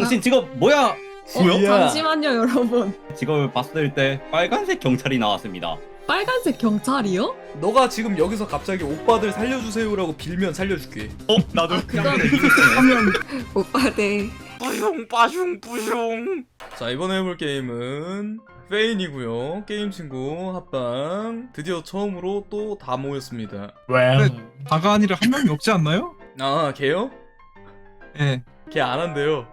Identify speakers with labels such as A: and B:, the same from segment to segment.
A: 당신 직업 뭐야?
B: 어,
A: 수야.
B: 잠시만요, 여러분.
A: 직업을 봤을 때 빨간색 경찰이 나왔습니다.
B: 빨간색 경찰이요?
C: 너가 지금 여기서 갑자기 오빠들 살려주세요라고 빌면 살려줄게.
D: 어 나도
B: 그건 오빠들.
C: 뿌숑 빠숑 뿌숑. 자 이번에 해볼 게임은 페인이고요. 게임 친구 합방. 드디어 처음으로 또 다 모였습니다.
D: 왜?
E: 다가 아니라 한 명이 없지 않나요?
C: 아 걔요?
E: 예.
C: 걔 안 한대요.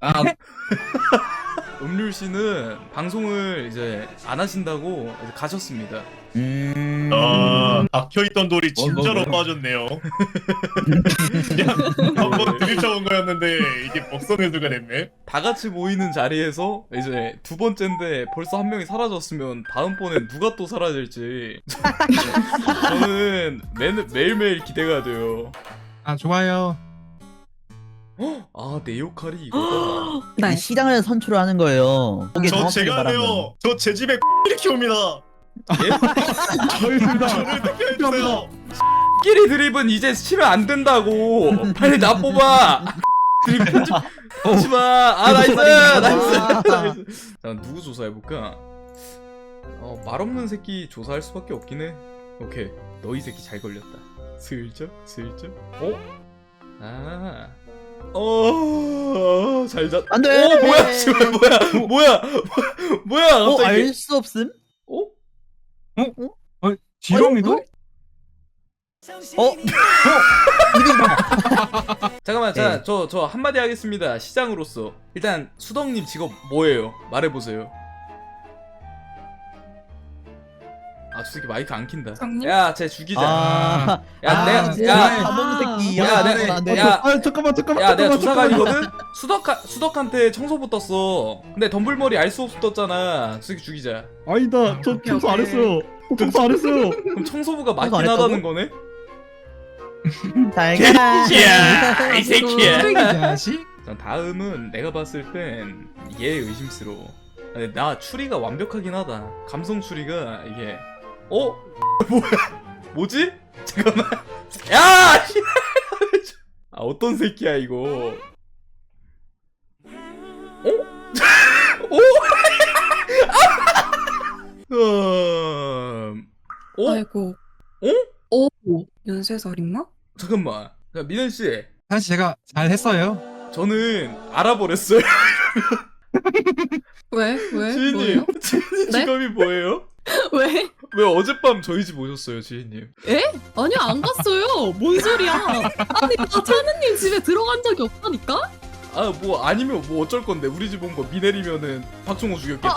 A: 아,
C: 음률 씨는 방송을 이제 안 하신다고 이제 가셨습니다.
A: 음.
D: 어 박혀있던 돌이
A: 뭐, 뭐,
D: 진짜로
A: 뭐.
D: 빠졌네요. 그냥 한번 들이쳐온 거였는데 이게 복선회수가 됐네.
C: 다 같이 모이는 자리에서 이제 두 번째인데 벌써 한 명이 사라졌으면 다음번엔 누가 또 사라질지 저는 매, 매일매일 기대가 돼요.
E: 아 좋아요.
C: 아 내 역할이 이거다.
B: 네.
F: 이 시장을 선출하는 거예요. 거기에
D: 저
F: 정확하게
D: 제가
F: 말하면.
D: 해요. 저 제 집에 X를 키웁니다.
E: 저희입니다.
D: 저를 택배해주세요.
C: 끼리 드립은 이제 치면 안 된다고. 빨리 나 뽑아. 드립 편집 하지 마. 아 나이스 나이스.
F: 아.
C: 나이스. 자 누구 조사해 볼까? 어, 말 없는 새끼 조사할 수밖에 없긴 해. 오케이. 너희 새끼 잘 걸렸다. 슬쩍 슬쩍. 어? 아. 어, 잘 잤.
F: 안 돼!
C: 어, 뭐야, 씨발, 뭐야, 뭐야, 뭐야,
F: 어,
C: 갑자기.
F: 알 수 없음?
C: 어?
E: 지렁이도?
F: 어?
C: 잠깐만, 자,
F: 네.
C: 저, 저 한마디 하겠습니다. 시장으로서. 일단, 수덕님 직업 뭐예요? 말해보세요. 아, 저 새끼 마이크 안 킨다. 야, 쟤 죽이자.
F: 아,
C: 야,
F: 아,
C: 내가,
F: 뭐야,
C: 야,
F: 바보는 새끼.
C: 야,
F: 야,
C: 내-
F: 안 돼.
C: 야,
E: 아 잠깐만 잠깐만.
C: 야, 내가
E: 잠깐만,
C: 조사관이거든? 수덕, 수덕한테 청소부 떴어. 근데 덤불머리 알 수 없어 떴잖아. 저 새끼 죽이자.
E: 아니다. 저
B: 오케이,
E: 청소 안
B: 오케이.
E: 했어요. 저 청소 안 했어요.
C: 그럼 청소부가
F: 청소 안
C: 맞긴
F: 했다고?
C: 하다는 거네?
F: 잘 가라.
D: 야, 이 새끼야.
E: 쓰레기 자식.
C: 자, 다음은 내가 봤을 땐 얘 의심스러워. 근데 나 추리가 완벽하긴 하다. 감성 추리가 이게 어 뭐야 뭐지? 잠깐만 야 씨. 아 어떤 새끼야 이거? 어? 오? 음. 어?
B: 아이고.
C: 어?
B: 오, 연쇄살 인마?
C: 잠깐만. 자, 민현 씨,
E: 사실 제가 잘 했어요.
C: 저는 알아버렸어요.
B: 왜? 왜?
C: 지인님,
B: 뭐예요?
C: 지인님
B: 네?
C: 직업이 뭐예요?
B: 왜?
C: 왜 어젯밤 저희 집 오셨어요, 지인님?
B: 아니요, 안 갔어요. 뭔 소리야? 아니, 나 차느님 집에 들어간 적이 없다니까?
C: 아, 뭐 아니면 뭐 어쩔 건데 우리 집 온 거 미 내리면은 박종호 죽였겠지.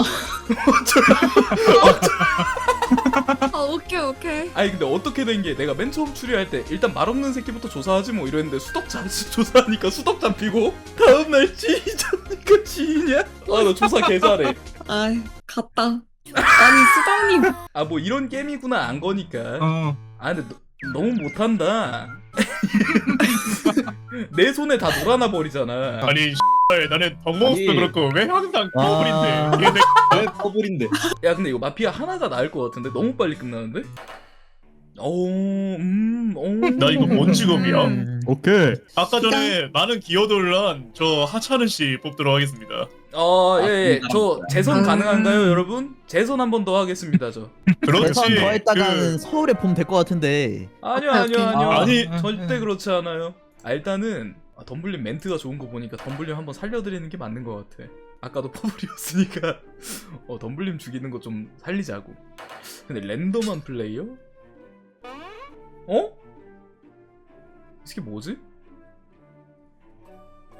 B: 아, 오케이, 오케이.
C: 아니 근데 어떻게 된 게 내가 맨 처음 추리할 때 일단 말 없는 새끼부터 조사하지 뭐 이랬는데 수덕 잡 조사하니까 수덕 잡히고 다음 날 지인 잡니까 지인이야? 아 나 조사 개 잘해.
B: 아이, 갔다. 아니, 수정님.
C: 아 뭐 이런 게임이구나 안 거니까.
E: 어.
C: 아 근데 너, 너무 못한다. 내 손에 다 놀아나 버리잖아.
D: 아니 X발, 나는 덕몽스도
A: 아니.
D: 그렇고 왜 항상
F: 아.
D: 버블인데 얘네
A: 왜 퍼블인데?
C: 야 근데 이거 마피아 하나가 나을 것 같은데 너무 빨리 끝나는데? 오, 음, 오.
D: 나 이거 뭔 직업이야?
F: 음.
E: 오케이.
D: 아까 전에 많은 기여돌란 저 하찮은 씨 뽑도록 하겠습니다.
C: 어, 예, 예.
A: 아,
C: 저 재선
B: 음.
C: 가능한가요, 여러분? 재선 한 번 더 하겠습니다, 저.
D: 그렇지.
F: 대선 더 했다가는
D: 그,
F: 서울에 보면 될것 같은데.
C: 아니요, 아니요. 아니요.
D: 아니,
C: 절대 그렇지 않아요. 아, 일단은 아, 덤블림 멘트가 좋은 거 보니까 덤블림 한번 살려드리는 게 맞는 것 같아. 아까도 퍼블이었으니까 어, 덤블림 죽이는 거 좀 살리자고. 근데 랜덤한 플레이어? 어? 이 새끼 뭐지?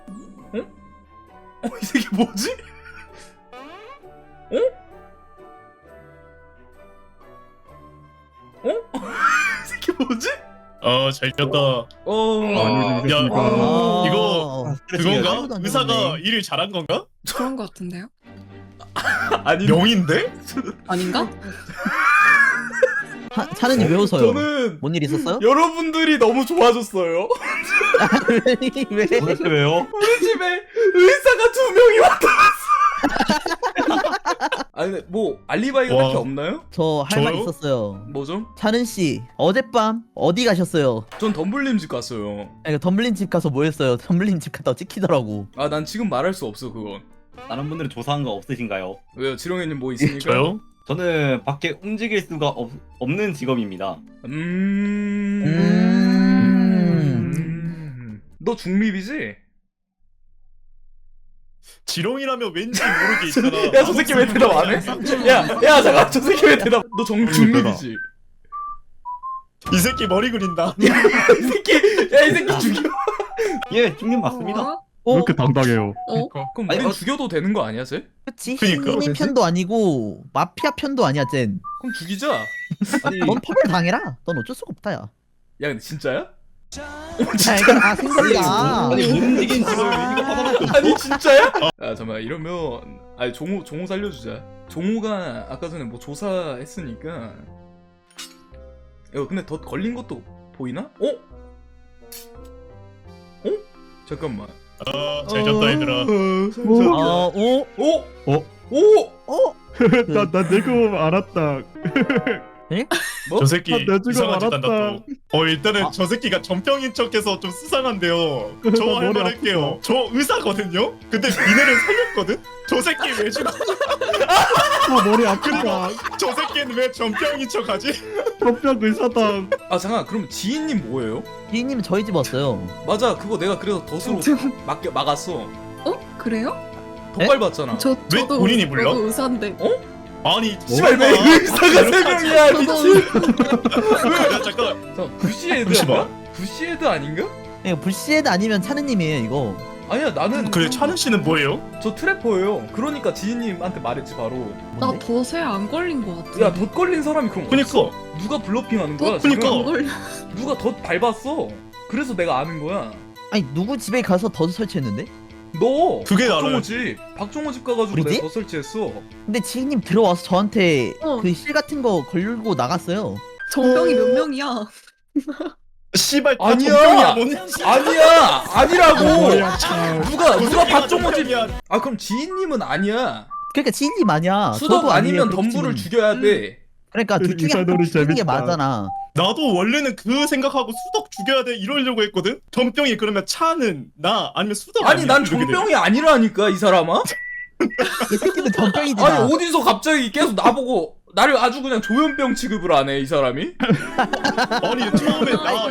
C: 어? 어, 이 새끼 뭐지? 어? 어? 이 새끼 뭐지?
D: 어, 잘 졌다.
C: 어.
E: 아니,
D: 야,
F: 아.
D: 이거 그건가?
F: 아무도 안
D: 의사가
F: 졌네.
D: 일을 잘한 건가?
B: 그런 것 같은데요?
C: 아니
D: 명인데?
B: 아닌가?
F: 하, 차는이 왜 웃어요?
C: 저는
F: 뭔 일 있었어요?
C: 여러분들이 너무 좋아졌어요.
F: 왜?
A: 도대체 왜요?
C: 우리 집에 의사가 두 명이 왔다 갔어. 아니 근데 뭐 알리바이가
D: 와.
C: 딱히 없나요?
F: 저 할 말
D: 저요?
F: 있었어요.
C: 뭐죠?
F: 차는 씨 어젯밤 어디 가셨어요?
C: 전 덤블림 집 갔어요.
F: 아니, 그 덤블린 집 가서 뭐 했어요? 덤블린 집 갔다 찍히더라고.
C: 아 난 지금 말할 수 없어 그건.
A: 다른 분들은 조사한 거 없으신가요?
C: 왜요? 지렁이님 뭐 있습니까?
D: 저요?
A: 저는 밖에 움직일 수가 없, 없는 직업입니다.
C: 음...
F: 음.
C: 음... 너 중립이지?
D: 지렁이라면 왠지 모르게 있잖아.
C: 야 저 새끼 왜 대답 안 해? 야, 야 잠깐 저 새끼 왜 대답? 너 정, 중립이지?
D: 이 새끼 머리 그린다.
C: 이 새끼, 야 이 새끼 죽여.
A: 예, 중립 맞습니다.
B: 어?
E: 왜 이렇게 당당해요?
B: 어?
C: 그럼
A: 아니,
C: 우린
A: 어-
C: 죽여도 되는 거 아니야, 쟤?
F: 그치?
D: 그니까.
F: 시민 편도 아니고 마피아 편도 아니야 쟨.
C: 그럼 죽이자. 야
A: 아니,
F: 넌 펌을 당해라. 넌 어쩔 수가 없다 야.
C: 근데 진짜야?
F: 자 이건 아 생각이야.
A: 아니 못 움직인 직업이 이거 하나밖에 없어.
C: 아니 진짜야? 야 잠깐 이러면 아니 종호 종호 살려주자. 종호가 아까 전에 뭐 조사했으니까. 야 근데 더 걸린 것도 보이나? 어? 어? 잠깐만.
D: 아, 잘 잤다 얘들아.
F: 어, 오,
C: 오?
E: 어?
C: 오?
F: 어,
E: 나나 내고 알았다.
C: 뭐?
D: 저 새끼
E: 아, 내 죽음
D: 이상한 짓 한다
E: 알았다.
D: 또. 어 일단은 저 새끼가 전병인 척해서 좀 수상한데요. 저 할
E: 머리
D: 말 할게요. 저 의사거든요. 근데 미네를 살렸거든. 저 새끼 왜 죽어?
E: 아 머리 아프다.
D: 저 새끼는 왜 전병인 척하지?
E: 협력 의사당.
C: 아 잠깐 그럼 지인님 뭐예요?
F: 비님 저희 집 왔어요.
C: 맞아 그거 내가 그래서 덫으로 막 막았어.
B: 어? 그래요?
C: 덧
F: 에?
C: 밟았잖아.
D: 저왜
B: 저도? 저도 의사인데.
D: 아니
C: 씨발 왜 의사가 세 명이야 미친.
D: 야 잠깐.
C: 잠깐 부시헤드
D: 잠시만.
C: 아닌가? 부시헤드 아닌가?
F: 이거 불시에드 아니면 차느님이에요 이거.
C: 아니야 나는
D: 그래 찬우 씨는 뭐예요?
C: 저 트래퍼예요. 그러니까 지인님한테 말했지 바로.
B: 나
F: 뭔데?
B: 덫에 안 걸린 것 같아.
C: 야덧 걸린 사람이 그럼
D: 그니까
C: 어딨어? 누가 블러핑하는 거야?
B: 덫
C: 지금?
D: 그니까.
B: 걸려.
C: 누가 덧 밟았어? 그래서 내가 아는 거야.
F: 아니 누구 집에 가서 덫 설치했는데?
C: 너
D: 그게
C: 박종호
D: 나라요.
C: 집 박종호 집 가가지고
F: 우리
C: 내가
F: 집?
C: 덧 설치했어.
F: 근데 지인님 들어와서 저한테
B: 어.
F: 그 실 같은 거 걸고 나갔어요.
B: 정병이 몇 명이야?
D: 씨발 다
C: 아니야.
D: 전병이야 뭔
C: 아니야 아니라고.
E: 아파.
C: 누가 누가 박종호 집? 아 그럼 지인님은 아니야.
F: 그러니까 지인님 아니야.
C: 수덕
F: 저도 아니에요,
C: 아니면
F: 그렇게
C: 덤불을
F: 치면.
C: 죽여야 돼.
F: 그러니까 둘 중에 한 명씩 죽이는 게
E: 재밌다.
F: 맞잖아.
D: 나도 원래는 그 생각하고 수덕 죽여야 돼 이러려고 했거든. 전병이 그러면 차는 나 아니면 수덕
C: 아니
D: 아니야?
C: 난
D: 이렇게 돼.
C: 전병이 아니라니까 이 사람아.
F: 이 새끼는 전병이지.
C: 아니 어디서 갑자기 계속 나보고 나를 아주 그냥 조현병 취급을 하네 이 사람이?
D: 아니 처음에 나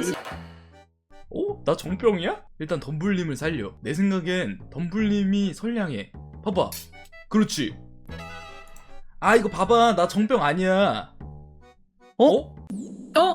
C: 어? 나 정병이야? 일단 덤블님을 살려 내 생각엔 덤블님이 선량해 봐봐 그렇지 아 이거 봐봐. 나 정병 아니야.
F: 어?
B: 어?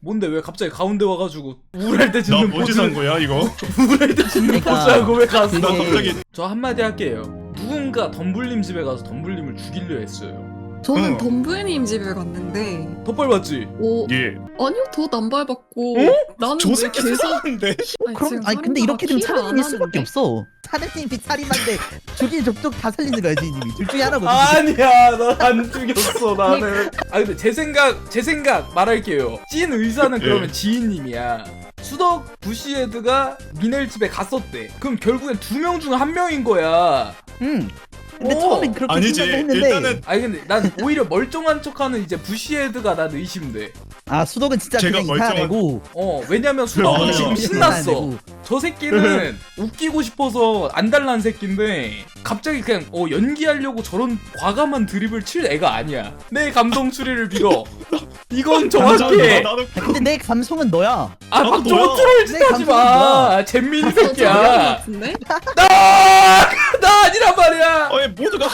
C: 뭔데? 왜 갑자기 가운데 와가지고 우울할 때
D: 나
C: 짓는
D: 뭐지
C: 포즈
D: 산 거야 이거?
C: 우울할 때 짓는
F: 그러니까.
C: 포즈하고 왜 가서
D: 나 갑자기
C: 저 한마디 할게요. 누군가 덤블님 집에 가서 덤블님을 죽이려 했어요
B: 저는
D: 어.
B: 덤부님 집에 갔는데
C: 덧밟았지?
B: 오
D: 예.
B: 아니요 덫안 밟았고
C: 어?
B: 나는
D: 저
B: 왜
D: 새끼
B: 계속
D: 수상한데.
F: 그럼 아니 근데 이렇게 되면 차느님일 수밖에 없어. 차느님이 살인한데 죽인 족족 다 살리는 거야 지인님이. 둘 중에 하나거든.
C: 아니야 나 안 죽였어 나는 아 근데 제 생각 제 생각 말할게요 찐 의사는 그러면
D: 예.
C: 지인님이야 수덕 부시헤드가 미넬 집에 갔었대 그럼 결국엔 두 명 중 한 명인 거야
F: 응. 근데
C: 어.
F: 처음엔 그렇게
D: 아니지.
F: 생각했는데
D: 일단은
C: 아니 근데 난 오히려 멀쩡한 척하는 이제 부시헤드가 난 의심돼.
F: 아 수덕은 진짜
D: 제가
F: 그냥
D: 멀쩡한-
F: 이상하고
C: 어 왜냐면 수덕은
D: 아니요.
C: 지금 신났어. 저 새끼는 웃기고 싶어서 안달난 새끼인데 갑자기 그냥 어 연기하려고 저런 과감한 드립을 칠 애가 아니야. 내 감성 추리를 빌어 이건 정확해.
D: 나도.
F: 근데 내 감성은 너야.
C: 아
D: 나도 너야.
C: 트롤 내짓 하지
F: 감성은
C: 마. 잼민이
B: 저 정병
C: 새끼야.
B: 같은데?
C: 나! 나 아니란 말이야.
D: 아니 모두가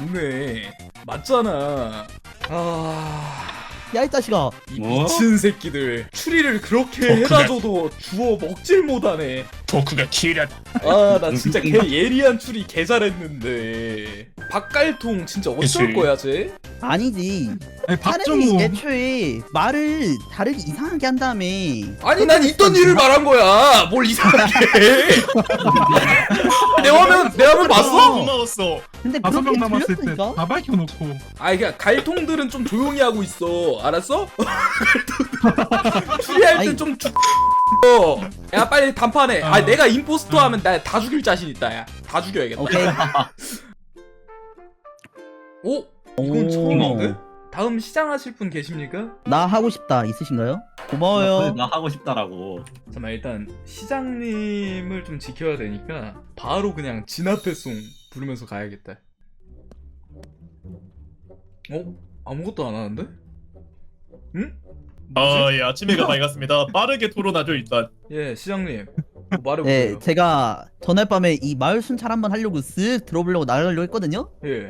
C: 맞네 맞잖아. 아...
F: 야이 자식아.
C: 이
A: 뭐?
C: 미친 새끼들. 추리를 그렇게
D: 어,
C: 해다
D: 그래.
C: 줘도 주워 먹질 못하네
D: 도크가 키려.
C: 아나 진짜 개 예리한 추리 개 잘했는데 박갈통 진짜 어쩔
D: 그치.
C: 거야 쟤?
F: 아니지.
E: 아니 박정우.
F: 애초에 말을 다르게 이상하게 한 다음에
C: 아니 난 있던 일을 말한 거야 뭘 이상하게 내 화면 내 화면 봤어?
D: 고마웠어.
F: 근데
E: 다섯 명
F: 그렇게
E: 남았을 때
F: 들렸으니까
E: 다 밝혀놓고.
C: 아니 그냥 갈통들은 좀 조용히 하고 있어 알았어? 추리할
F: 아니.
C: 땐좀 어, 야 빨리 단판해. 아
E: 어.
C: 내가 임포스터 하면 나 다 죽일 자신 있다. 야, 다 죽여야겠다.
F: 오케이.
C: 오,
F: 오.
C: 이건 처음인데? 다음 시장하실 분 계십니까?
F: 나 하고 싶다 있으신가요? 고마워요.
A: 나 하고 싶다라고.
C: 잠깐 일단 시장님을 좀 지켜야 되니까 바로 그냥 진압배송 부르면서 가야겠다. 어? 아무것도 안 하는데? 응?
D: 아, 예, 아침해가 밝았습니다. 빠르게 토론하죠, 일단.
C: 예, 시장님 뭐 말해보세요.
F: 네, 제가 전날 밤에 이 마을 순찰 한번 하려고 쓱 들어보려고 나가려고 했거든요.
C: 예.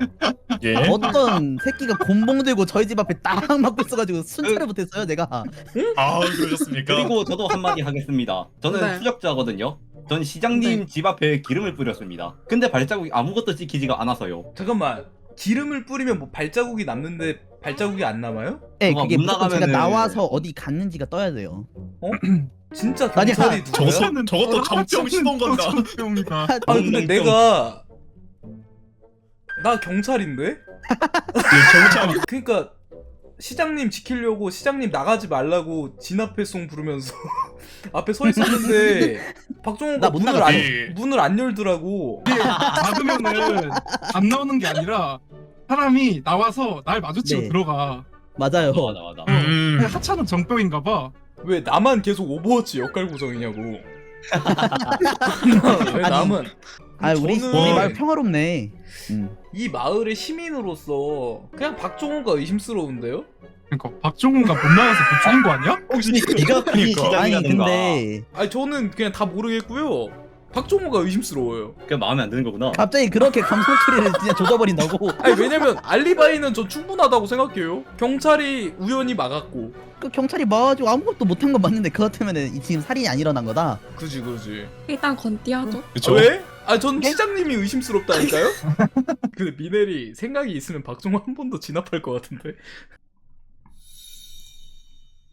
D: 예.
F: 어떤 새끼가 곤봉 들고 저희 집 앞에 딱 막고 있어가지고 순찰을 못했어요, 제가.
D: 아, 그러셨습니까?
A: 그리고 저도 한마디 하겠습니다. 저는
B: 네.
A: 추적자거든요. 전 시장님
B: 네.
A: 집 앞에 기름을 뿌렸습니다. 근데 발자국이 아무것도 찍히지가 않아서요.
C: 잠깐만 기름을 뿌리면 뭐 발자국이 남는데 발자국이 안 남아요?
F: 네,
A: 그거
F: 그게
A: 못
F: 무조건 제가
A: 나가면은-
F: 나와서 어디 갔는지가 떠야 돼요.
C: 진짜
F: 아니야,
C: 경찰이 누구야?
D: 저것도, 저것도 정병 신동 건가?
E: 정병이다.
C: 아 근데
A: 음,
C: 내가 나 경찰인데?
D: 예, 경찰.
C: 그러니까 시장님 지키려고 시장님 나가지 말라고 진압배송 부르면서 앞에 서 있었는데 박종호가
F: 나못
C: 문을. 안
D: 예.
C: 문을 안 열더라고.
E: 이게 막으면은 안 나오는 게 아니라 사람이 나와서 날 마주치고
F: 네.
E: 들어가.
F: 맞아요.
A: 맞아 맞아.
D: 음.
E: 하찮은 정병인가 봐.
C: 왜 나만 계속 오버워치 역할 구성이냐고. 왜 남은?
F: 아, 우리
C: 저는
F: 우리 마을 평화롭네. 음.
C: 이 마을의 시민으로서 그냥 박종호가 의심스러운데요?
E: 그러니까 박종훈가 못 나가서 못 죽인 거 아니야?
A: 혹시 네가 이
D: 그러니까.
F: 아니 근데
C: 아니 저는 그냥 다 모르겠고요. 박종호가 의심스러워요.
A: 그게 마음에 안 드는 거구나.
F: 갑자기 그렇게 감성 처리를 진짜 조져버린다고?
C: 아니 왜냐면 알리바이는 저 충분하다고 생각해요. 경찰이 우연히 막았고.
F: 그 경찰이 막아가지고 아무것도 못한 건 맞는데 그것 때문에 이 지금 살인이 안 일어난 거다.
C: 그지 그지.
B: 일단 건띠하죠.
D: 그쵸?
C: 아, 왜? 아 전 시장님이 의심스럽다니까요. 근데 미넬이 생각이 있으면 박종호 한 번 더 진압할 것 같은데.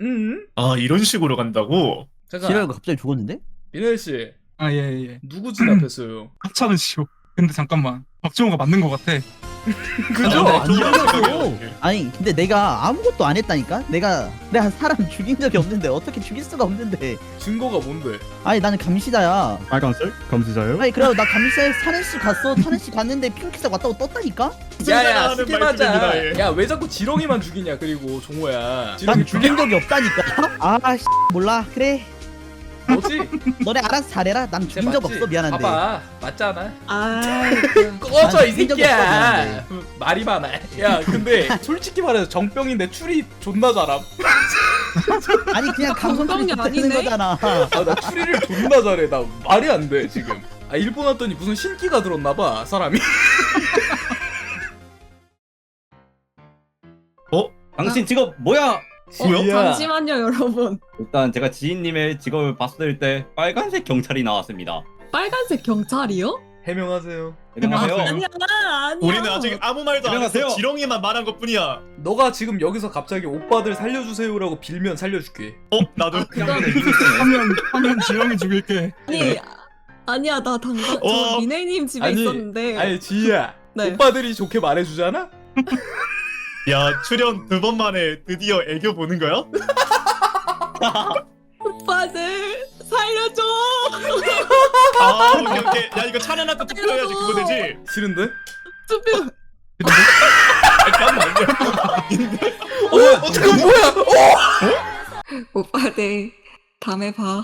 C: 음?
D: 아, 이런 식으로 간다고?
C: 잠깐.
F: 지랄가 갑자기 죽었는데?
C: 미넬
E: 씨아 예 예.
C: 누구 진압했어요?
E: 하찮은 시오. 근데 잠깐만. 박종훈가 맞는 거 같아.
C: 그죠?
F: 아.
D: 생각해요.
F: 아니 근데 내가 아무것도 안 했다니까? 내가 내가 사람 죽인 적이 없는데 어떻게 죽일 수가 없는데?
C: 증거가 뭔데?
F: 아니 나는 감시자야.
E: 빨간색? 감시자요?
F: 아니 그래도 나 감시자에 사는 씨 갔어. 사는 씨 갔는데 핑크색 왔다고 떴다니까?
C: 야야
D: 하는
C: 스킵하자.
D: 말씀입니다, 예.
C: 야 왜 자꾸 지렁이만 죽이냐 그리고 종호야.
F: 난 죽인 적이 없다니까. 아 씨, 몰라. 그래.
C: 뭐지?
F: 너네 알아서 잘해라. 난 죽인 적
C: 맞지?
F: 없어. 미안한데.
C: 봐봐 맞잖아.
B: 아,
C: 꺼져 이 새끼야.
F: 없어,
C: 말이 많아. 야 근데 솔직히 말해서 정병인데 추리 존나 잘함.
F: 아니 그냥 감성 처리
B: 건강이
F: 못하는
B: 아니네?
F: 거잖아.
C: 아나 추리를 존나 잘해. 나 말이 안 돼 지금. 아 일본 왔더니 무슨 신기가 들었나봐 사람이.
A: 당신 직업 뭐야?
B: 어. 잠시만요, 여러분.
A: 일단 제가 지인님의 직업을 봤을 때 빨간색 경찰이 나왔습니다.
B: 빨간색 경찰이요?
C: 해명하세요.
A: 안녕하세요.
B: 아니야, 아니야.
D: 우리는 아직 아무 말도 안
A: 안녕하세요.
D: 했어. 지렁이만 말한 것 뿐이야.
C: 너가 지금 여기서 갑자기 오빠들 살려주세요라고 빌면 살려줄게.
D: 어, 나도.
B: 그건
E: 하면 하면 지렁이 죽일게.
B: 아니, 아니야, 나 당장
D: 어.
B: 저 미네님 집에
C: 아니,
B: 있었는데.
C: 아니 지희야.
B: 네.
C: 오빠들이 좋게 말해주잖아?
D: 야, 출연 두 번 만에 드디어 애교 보는 거야?
B: 오빠들 살려줘.
D: 아, 오케이, 오케이. 야, 이거 찬양한테 투표해야지. 그거 되지?
C: 싫은데?
B: 투표.
D: 잠깐만요.
C: 어, 어 잠깐 뭐야? 어?
G: 오빠들 다음에 봐.